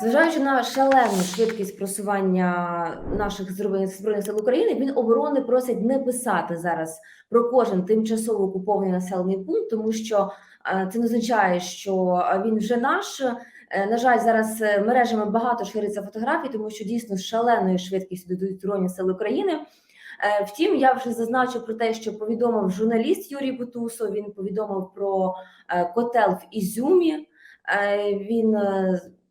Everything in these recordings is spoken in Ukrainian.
Зважаючи на шалену швидкість просування наших збройних сил України, Міноборони просить не писати зараз про кожен тимчасово окупований населений пункт, тому що е, це не означає, що він вже наш. Е, На жаль, зараз е, мережами багато шириться фотографій, тому що дійсно з шаленою швидкістю йдуть збройні сили України. Втім, я вже зазначу про те, що повідомив журналіст Юрій Бутусов. Він повідомив про котел в Ізюмі. Він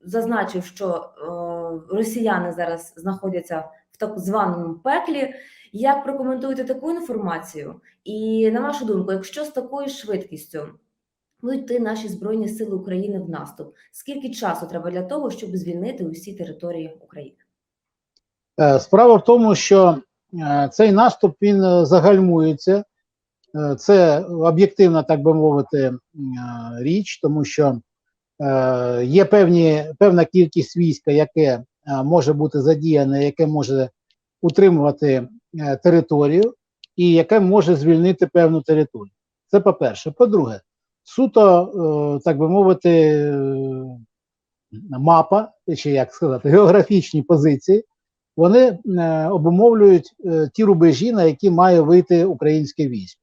зазначив, що е, росіяни зараз знаходяться в так званому пеклі. Як прокоментуєте таку інформацію? І на вашу думку, якщо з такою швидкістю будуть йти наші збройні сили України в наступ, скільки часу треба для того, щоб звільнити усі території України? Е, Справа в тому, що е, цей наступ він загальмується. Це об'єктивна, так би мовити, річ, тому що е, є певні, певна кількість війська, яке е, може бути задіяне, яке може утримувати е, територію і яке може звільнити певну територію. Це по-перше. По-друге, суто, так би мовити, мапа, чи як сказати, географічні позиції вони обумовлюють ті рубежі, на які має вийти українське військо.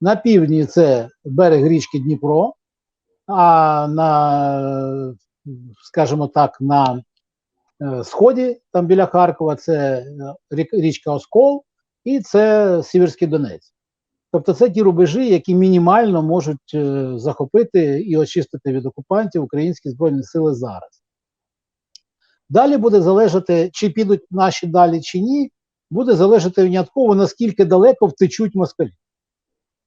На півдні це берег річки Дніпро, а на, скажімо так, на е, сході, там біля Харкова, це е, річка Оскол і це Сіверський Донець. Тобто це ті рубежі, які мінімально можуть е, захопити і очистити від окупантів українські збройні сили зараз. Далі буде залежати, чи підуть наші далі, чи ні, буде залежати винятково, наскільки далеко втечуть москалі.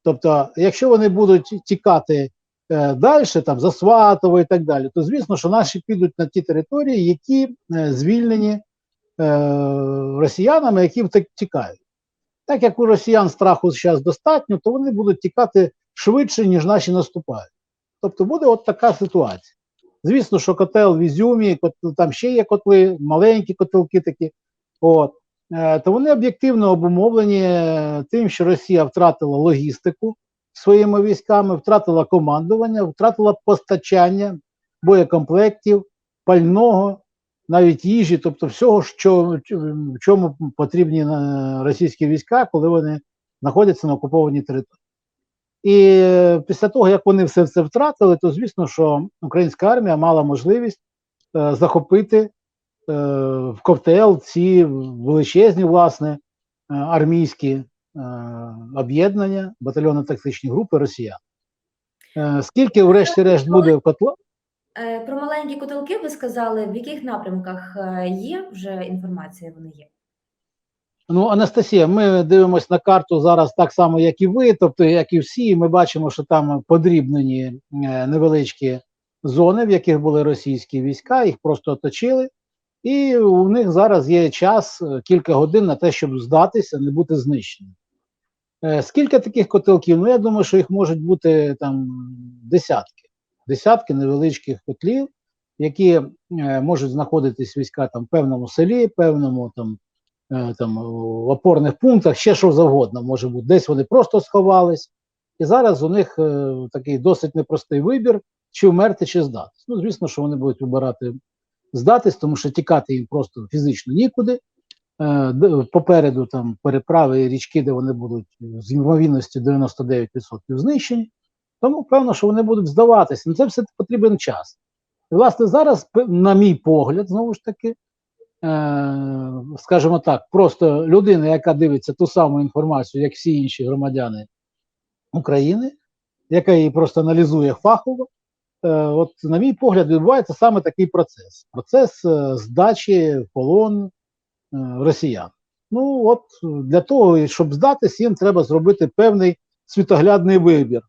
Тобто, якщо вони будуть тікати далі, там, за Сватово і так далі, то звісно, що наші підуть на ті території, які е, звільнені е, росіянами, які тікають. Так як у росіян страху зараз достатньо, то вони будуть тікати швидше, ніж наші наступають. Тобто буде от така ситуація. Звісно, що котел в Ізюмі, там ще є котли, маленькі котелки такі. От. Е, То вони об'єктивно обумовлені е, тим, що Росія втратила логістику своїми військами, втратила командування, втратила постачання боєкомплектів, пального, навіть їжі, тобто всього, що, в чому потрібні е, російські війська, коли вони знаходяться на окупованій території. І е, після того, як вони все це втратили, то звісно, що українська армія мала можливість е, захопити е, в ковтел ці величезні, власне, е, армійські е, об'єднання, батальйонно-тактичні групи росіян. Е, скільки, врешті-решт, буде в котло? Е, Про маленькі котелки ви сказали, в яких напрямках є вже інформація? Вони є. Ну, Анастасія, ми дивимося на карту зараз так само, як і ви, тобто, як і всі, ми бачимо, що там подрібнені невеличкі зони, в яких були російські війська, їх просто оточили. І у них зараз є час кілька годин на те, щоб здатися, не бути знищеним. Е, Скільки таких котелків? Ну, я думаю, що їх можуть бути там десятки, десятки невеличких котлів, які е, можуть знаходитись війська там в певному селі, певному там е, там в опорних пунктах, ще що завгодно може бути. Десь вони просто сховались, і зараз у них такий досить непростий вибір, чи вмерти, чи здатись. Ну, звісно, що вони будуть вибирати здатись, тому що тікати їм просто фізично нікуди. Е, попереду там переправи і річки, де вони будуть з ймовірністю 99% знищені. Тому певно, що вони будуть здаватися. Ну, це все потрібен час. І, власне, зараз, на мій погляд, знову ж таки, е, скажімо так, просто людина, яка дивиться ту саму інформацію, як всі інші громадяни України, яка її просто аналізує фахово, е, от, на мій погляд, відбувається саме такий процес: процес здачі полон росіян. Ну, от для того, щоб здатись, їм треба зробити певний світоглядний вибір: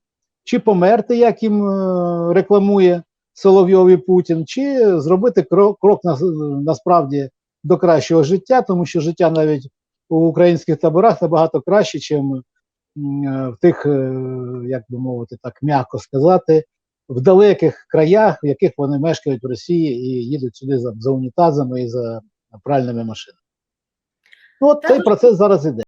чи померти, як їм е, рекламує Соловйов і Путін, чи зробити крок, крок на, насправді до кращого життя, тому що життя навіть у українських таборах набагато краще, ніж в тих, е, як би мовити, так м'яко сказати, в далеких краях, в яких вони мешкають в Росії і їдуть сюди за, за унітазами і за пральними машинами. Ну, от цей Також- процес зараз іде.